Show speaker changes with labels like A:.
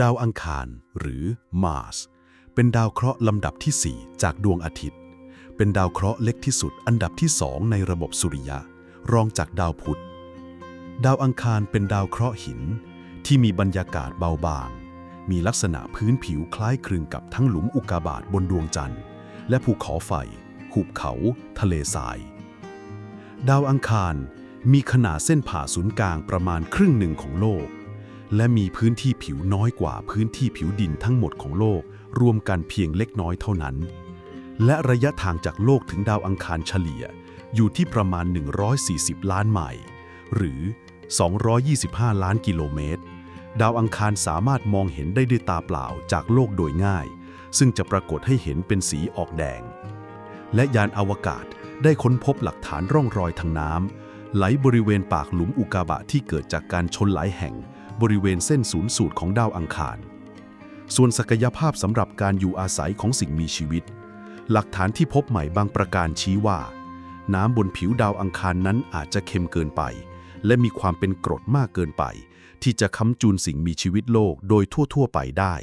A: ดาวอังคารหรือมาร์สเป็นดาวเคราะห์ลำดับที่ 4 จากดวงอาทิตย์ เป็นดาวเคราะห์เล็กที่สุดอันดับที่2ในระบบสุริยะ รองจากดาวพุธ ดาวอังคารเป็นดาวเคราะห์หิน ที่มีบรรยากาศเบาบาง มีลักษณะพื้นผิวคล้ายคลึงกับทั้งหลุมอุกกาบาตบนดวงจันทร์ และภูเขาไฟ หุบเขา ทะเลทราย ดาวอังคารมีขนาดเส้นผ่าศูนย์กลางประมาณครึ่งหนึ่งของโลก และมีพื้นที่ผิวน้อยกว่าพื้นที่ผิวดินทั้งหมดของโลก รวมกันเพียงเล็กน้อยเท่านั้น และระยะทางจากโลกถึงดาวอังคารเฉลี่ย อยู่ที่ประมาณ 140 ล้านไมล์หรือ 225 ล้านกิโลเมตร ดาวอังคารสามารถมองเห็นได้ด้วยตาเปล่าจากโลกโดยง่าย ซึ่งจะปรากฏให้เห็นเป็นสีออกแดง และยานอวกาศได้ค้นพบหลักฐานร่องรอยทางน้ำไหลบริเวณปากหลุมอุกกาบาตที่เกิดจากการชนหลายแห่ง บริเวณเส้นศูนย์สูตรของดาวอังคาร ส่วนศักยภาพสำหรับการอยู่อาศัยของสิ่งมีชีวิต หลักฐานที่พบใหม่บางประการชี้ว่า น้ำบนผิวดาวอังคารนั้นอาจจะเค็มเกินไป และมีความเป็นกรดมากเกินไป ที่จะค้ำจุนสิ่งมีชีวิตโลกโดยทั่ว ๆ ไปได้